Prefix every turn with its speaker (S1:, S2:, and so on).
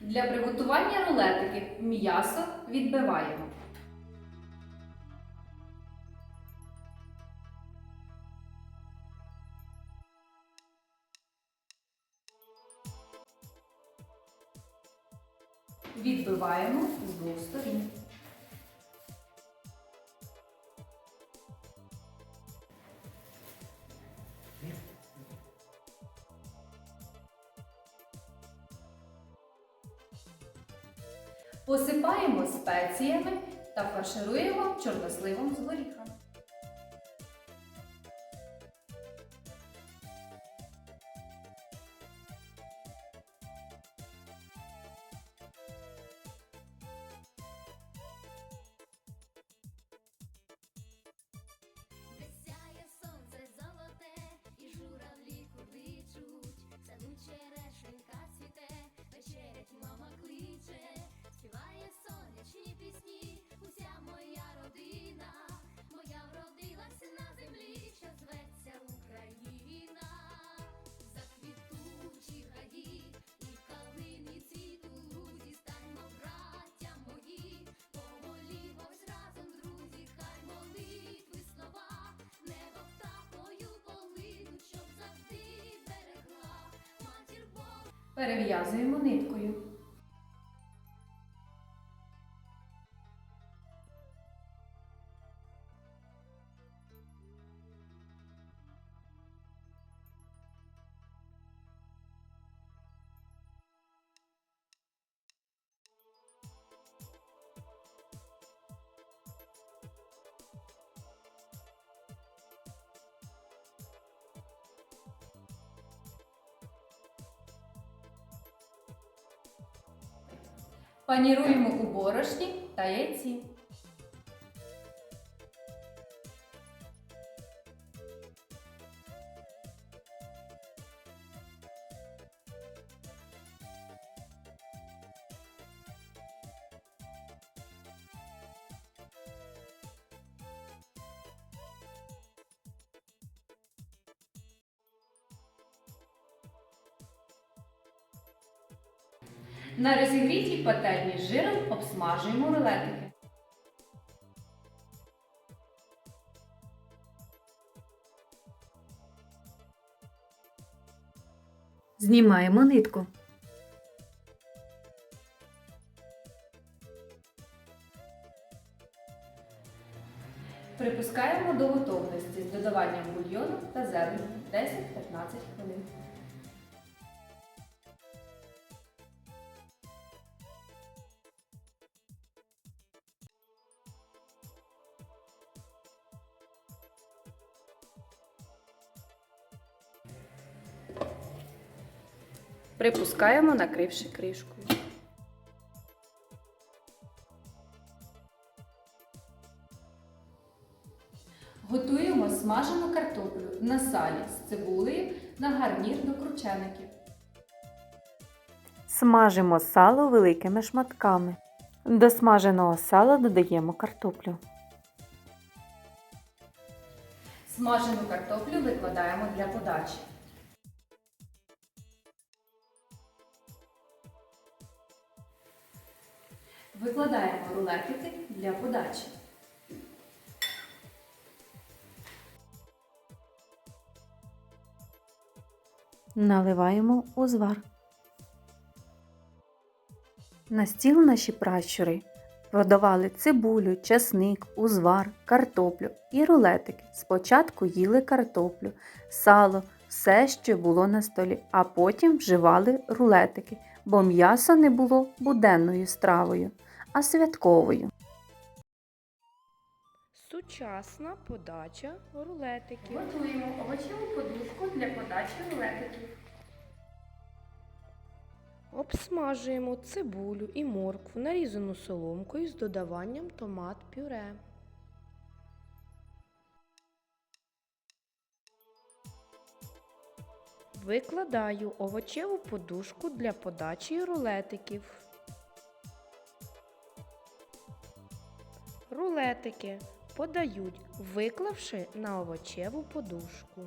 S1: Для приготування рулетики м'ясо відбиваємо. Відбиваємо з двох сторін. Посипаємо спеціями та фаршируємо чорносливом з горіхами. Перев'язуємо ниткою. Паніруємо у борошні та яйці. На розігрітій пательні з жиром обсмажуємо рулетики.
S2: Знімаємо нитку.
S1: Припускаємо до готовності з додаванням бульйону та зелені 10-15 хвилин. Припускаємо, накривши кришкою. Готуємо смажену картоплю на салі з цибулею на гарнір до кручеників.
S2: Смажимо сало великими шматками. До смаженого сала додаємо картоплю.
S1: Смажену картоплю викладаємо для подачі. Викладаємо рулетики для подачі.
S2: Наливаємо узвар. На стіл наші пращури продавали цибулю, часник, узвар, картоплю і рулетики. Спочатку їли картоплю, сало, все, що було на столі, а потім вживали рулетики, бо м'ясо не було буденною стравою, а святковою.
S3: Сучасна подача рулетиків.
S1: Готуємо овочеву подушку для подачі рулетиків.
S3: Обсмажуємо цибулю і моркву, нарізану соломкою з додаванням томат пюре. Викладаю овочеву подушку для подачі рулетиків. Рулетики подають, виклавши на овочеву подушку.